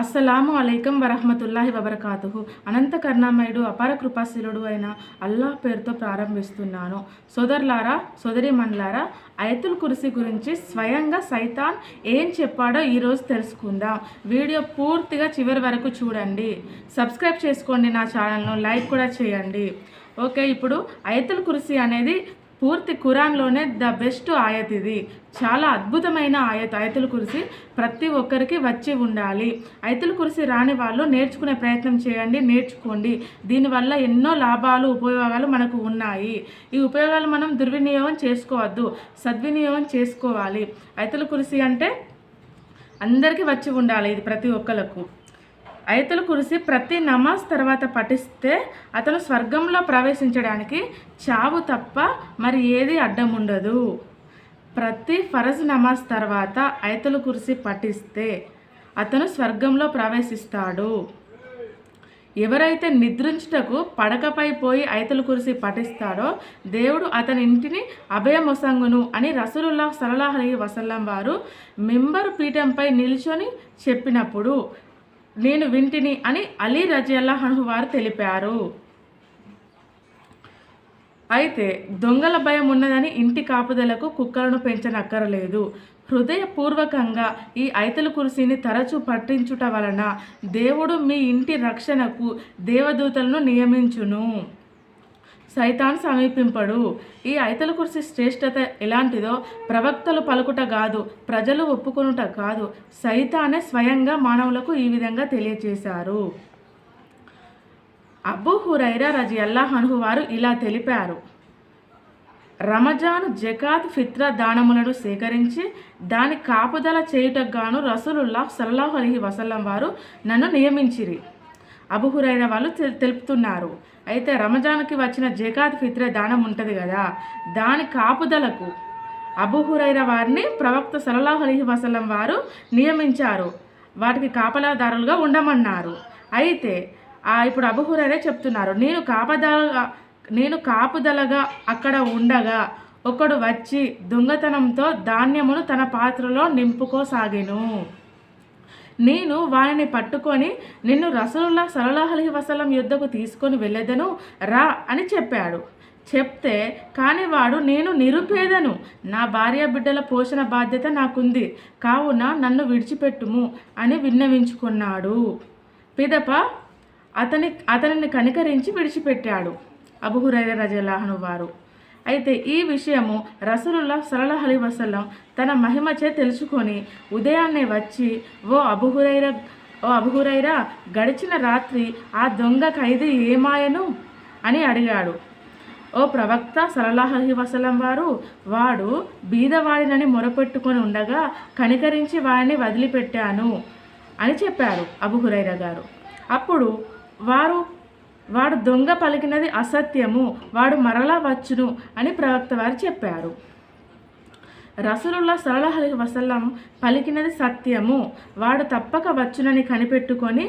అస్సలాము అలైకం వరహమతుల్లాహి వబర్కాతుహు. అనంత కరుణామయుడు అపార కృపాశీలుడు అయిన అల్లాహ్ పేరుతో ప్రారంభిస్తున్నాను. సోదరులారా సోదరిమణులారా ఐతుల్ కురిసి గురించి స్వయంగా సైతాన్ ఏం చెప్పాడో ఈరోజు తెలుసుకుందాం. వీడియో పూర్తిగా చివరి వరకు చూడండి. సబ్స్క్రైబ్ చేసుకోండి నా ఛానల్ను లైక్ కూడా చేయండి. ఓకే ఇప్పుడు ఐతుల్ కురిసి అనేది పూర్తి ఖురాన్లోనే ద బెస్ట్ ఆయత్ ఇది. చాలా అద్భుతమైన ఆయత్. ఆయతుల కురిసి ప్రతి ఒక్కరికి వచ్చి ఉండాలి. ఐతుల కురిసి రాని వాళ్ళు నేర్చుకునే ప్రయత్నం చేయండి నేర్చుకోండి. దీనివల్ల ఎన్నో లాభాలు ఉపయోగాలు మనకు ఉన్నాయి. ఈ ఉపయోగాలు మనం దుర్వినియోగం చేసుకోవద్దు సద్వినియోగం చేసుకోవాలి. ఐతుల కురిసి అంటే అందరికీ వచ్చి ఉండాలి ఇది ప్రతి ఒక్కరికి ఐతుల కురిసి ప్రతి నమాజ్ తర్వాత పఠిస్తే అతను స్వర్గంలో ప్రవేశించడానికి చావు తప్ప మరి ఏది అడ్డం ఉండదు ప్రతి ఫరజ్ నమాజ్ తర్వాత ఐతుల కురిసి పఠిస్తే అతను స్వర్గంలో ప్రవేశిస్తాడు. ఎవరైతే నిద్రించుటకు పడకపై పోయి ఐతలు కురిసి పఠిస్తాడో దేవుడు అతని ఇంటిని అభయమొసంగును అని రసూలుల్లాహ్ సలలాహ్ వసల్లం వారు మెంబరు పీఠంపై నిల్చొని చెప్పినప్పుడు నేను వింటిని అని అలీ రజల్లాహను వారు తెలిపారు. అయితే దొంగల భయం ఉన్నదని ఇంటి కాపుదలకు కుక్కలను పెంచనక్కరలేదు. హృదయపూర్వకంగా ఈ ఐతల కురిసిని తరచూ పట్టించుట వలన దేవుడు మీ ఇంటి రక్షణకు దేవదూతలను నియమించును. సైతాన్ సమీపింపడు. ఈ ఐతల కుర్సి శ్రేష్టత ఎలాంటిదో ప్రవక్తలు పలుకుట కాదు ప్రజలు ఒప్పుకొనుట కాదు. సైతానే స్వయంగా మానవులకు ఈ విధంగా తెలియజేశారు అబూ హురైరా రజి అల్లాహనుహు వారు ఇలా తెలిపారు. రమజాను జకాత్ ఫిత్ర దానములను సేకరించి దాని కాపుదల చేయుటకు గాను రసూలుల్లాహ్ సల్లాహు అలహి వసల్లం వారు నన్ను నియమించిరి. అబుహురైన వాళ్ళు తెలుపుతున్నారు. అయితే రమజాన్కి వచ్చిన జకాత్ ఫిత్రే దానం ఉంటుంది కదా దాని కాపుదలకు అబుహురైన వారిని ప్రవక్త సలల్లాహు వసలం వారు నియమించారు. వాటికి కాపలాదారులుగా ఉండమన్నారు. అయితే ఇప్పుడు అబుహురైరే చెప్తున్నారు. నేను కాపదలగా నేను కాపుదలగా అక్కడ ఉండగా ఒకడు వచ్చి దొంగతనంతో ధాన్యమును తన పాత్రలో నింపుకోసాగెను. నేను వారిని పట్టుకొని నిన్ను రసూలుల్లా సలలాహలి వసలం యుద్ధకు తీసుకొని వెళ్ళేదను రా అని చెప్పాడు. చెప్తే కానీ వాడు నేను నిరుపేదను. నా భార్య బిడ్డల పోషణ బాధ్యత నాకుంది. కావున నన్ను విడిచిపెట్టుము అని విన్నవించుకున్నాడు. పిదప అతని అతనిని కనికరించి విడిచిపెట్టాడు. అబుహురైర రజలాహను వారు అయితే ఈ విషయము రసూలుల్లా సలహ అలీ తన మహిమచే తెలుసుకొని ఉదయాన్నే వచ్చి ఓ అబుహురైరా ఓ అబుహురైరా గడిచిన రాత్రి ఆ దొంగ ఖైదీ ఏమాయను? అని అడిగాడు. ఓ ప్రవక్త సలల్లాహు వసలం వారు వాడు బీదవాడినని మొరపెట్టుకొని ఉండగా కనికరించి వాడిని వదిలిపెట్టాను అని చెప్పారు అబుహురైరా గారు. అప్పుడు వారు వాడు దొంగ పలికినది అసత్యము వాడు మరలా వచ్చును అని ప్రవక్త వారు చెప్పారు. రసూలుల్లా సలహ్ అలైహి వసల్లం పలికినది సత్యము వాడు తప్పక వచ్చునని కనిపెట్టుకొని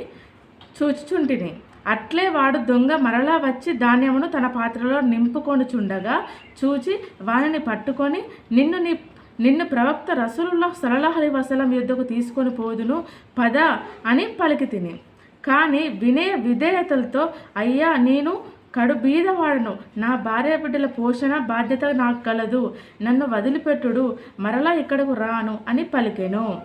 చూచుచుంటిని. అట్లే వాడు దొంగ మరలా వచ్చి ధాన్యమును తన పాత్రలో నింపుకొనుచుండగా చూచి వానిని పట్టుకొని నిన్ను నీ నిన్ను ప్రవక్త రసూలుల్లా సలహ్ వసలం వసల్లం యుద్ధకు తీసుకొని పోదును పద అని పలికి తిని కానీ వినే విధేయతలతో అయ్యా నేను కడు బీదవాడను నా భార్య బిడ్డల పోషణ బాధ్యత నాకు కలదు. నన్ను వదిలిపెట్టుడు. మరలా ఇక్కడకు రాను అని పలికెను.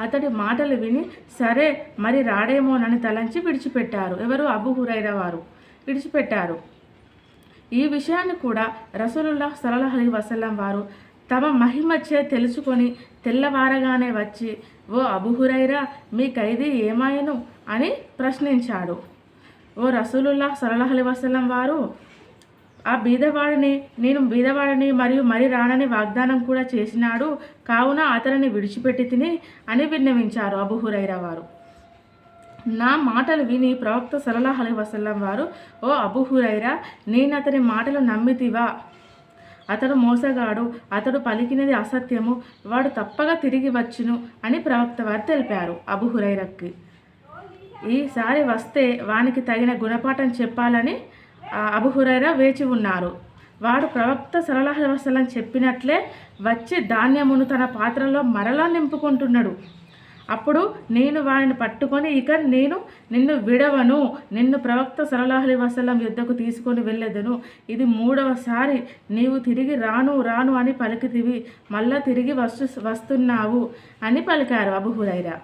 అతడి మాటలు విని సరే మరి రాడేమోనని తలంచి విడిచిపెట్టారు. ఎవరు? అబు హురైరా వారు. విడిచిపెట్టారు. ఈ విషయాన్ని కూడా రసూలుల్లా సలహ్ అలీ వసల్లం వారు తమ మహిమచ్చే తెలుసుకొని తెల్లవారగానే వచ్చి ఓ అబుహురైరా మీ ఖైదీ ఏమాయను? అని ప్రశ్నించాడు. ఓ రసూలుల్లా సరళహలి వసలం వారు ఆ బీదవాడిని నేను బీదవాడిని మరియు మరి రానని వాగ్దానం కూడా చేసినాడు కావున అతనిని విడిచిపెట్టి తిని అని విన్నవించారు అబుహురైరా వారు. నా మాటలు విని ప్రవక్త సలలాహ్ అలీ వసల్లం వారు ఓ అబుహురైరా నేను అతని మాటలు నమ్మితివా? అతడు మోసగాడు అతడు పలికినది అసత్యము వాడు తప్పగా తిరిగి వచ్చును అని ప్రవక్త వారు తెలిపారు అబుహురైరక్కి ఈసారి వస్తే వానికి తగిన గుణపాఠం చెప్పాలని ఆ, అబు హురైరా వేచి ఉన్నారు. వాడు ప్రవక్త సలహా వసలం చెప్పినట్లే వచ్చి ధాన్యమును తన పాత్రలో మరలా నింపుకుంటున్నాడు. అప్పుడు నేను వాడిని పట్టుకొని ఇక నేను నిన్ను విడవను నిన్ను ప్రవక్త సరళాహలి వసలం యుద్ధకు తీసుకొని వెళ్ళేదను. ఇది మూడవసారి నీవు తిరిగి రాను రాను అని పలికితివి. మళ్ళా తిరిగి వస్తు వస్తున్నావు అని పలికారు అబుహురైరా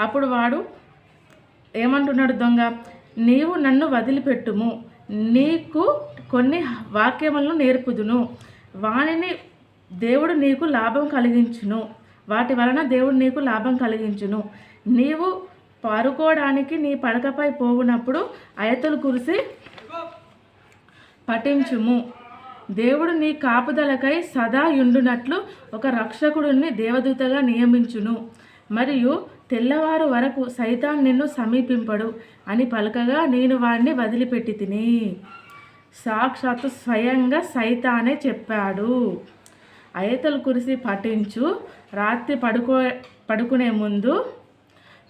అప్పుడు వాడు ఏమంటున్నాడు దొంగ? నీవు నన్ను వదిలిపెట్టుము. నీకు కొన్ని వాక్యములను నేర్పుదును. వానిని దేవుడు నీకు లాభం కలిగించును. వాటి వలన దేవుడు నీకు లాభం కలిగించును. నీవు పారుకోవడానికి నీ పడకపై పోవునప్పుడు అయతలు కురిసి పఠించుము. దేవుడు నీ కాపుదలకై సదా యుండునట్లు ఒక రక్షకుడిని దేవదూతగా నియమించును. మరియు తెల్లవారు వరకు సైతాన్ నిన్ను సమీపింపడు అని పలకగా నేను వాడిని వదిలిపెట్టి తిని. సాక్షాత్తు స్వయంగా సైతానే చెప్పాడు. అయతలు కురిసి పఠించు. రాత్రి పడుకో పడుకునే ముందు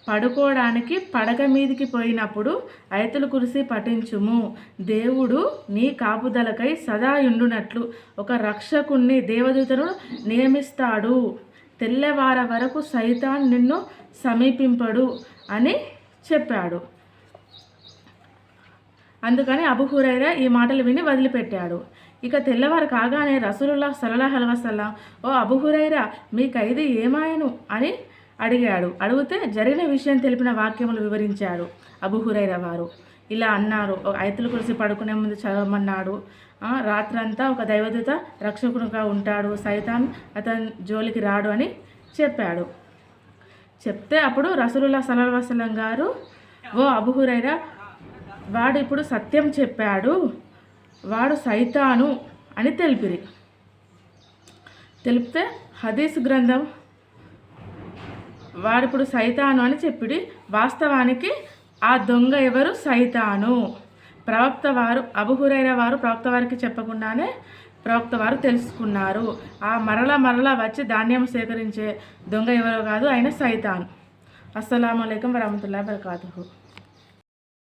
పడుకోవడానికి పడక మీదికి పోయినప్పుడు అయతలు కురిసి పఠించుము. దేవుడు నీ కాపుదలకై సదా ఉండునట్లు ఒక రక్షకుణ్ణి దేవదూతను నియమిస్తాడు. తెల్లవార వరకు సైతాన్ నిన్ను సమీపింపడు అని చెప్పాడు. అందుకని అబుహురైర ఈ మాటలు విని వదిలిపెట్టాడు. ఇక తెల్లవారు కాగానే రసూలుల్లా సలహా అలవసల్లాం ఓ అబుహురైరా మీ ఖైదీ ఏమాయను? అని అడిగాడు. అడిగితే జరిగిన విషయం తెలిపిన వాక్యములు వివరించాడు అబుహురైరా వారు. ఇలా అన్నారు. ఒక ఐతులు కురిసి పడుకునే ముందు చదవమన్నాడు. రాత్రంతా ఒక దైవదూత రక్షకునిగా ఉంటాడు. సైతాన్ అతని జోలికి రాడు అని చెప్పాడు. చెప్తే అప్పుడు రసూలుల్లా సలహా వసలం గారు ఓ అబుహురైరా వాడు ఇప్పుడు సత్యం చెప్పాడు. వాడు సైతాను అని తెలిపిరి. తెలిపితే హదీస్ గ్రంథం వాడిప్పుడు సైతాను అని చెప్పిడి. వాస్తవానికి ఆ దొంగ ఎవరు? సైతాను. ప్రవక్త వారు అబుహురైన వారు ప్రవక్త వారికి చెప్పకుండానే ప్రవక్త వారు తెలుసుకున్నారు. ఆ మరల మరల వచ్చి ధాన్యం సేకరించే దొంగ ఎవరో కాదు ఆయన సైతాన్. అస్సలం అయికం వరహమతుల్లా వరకాతుహు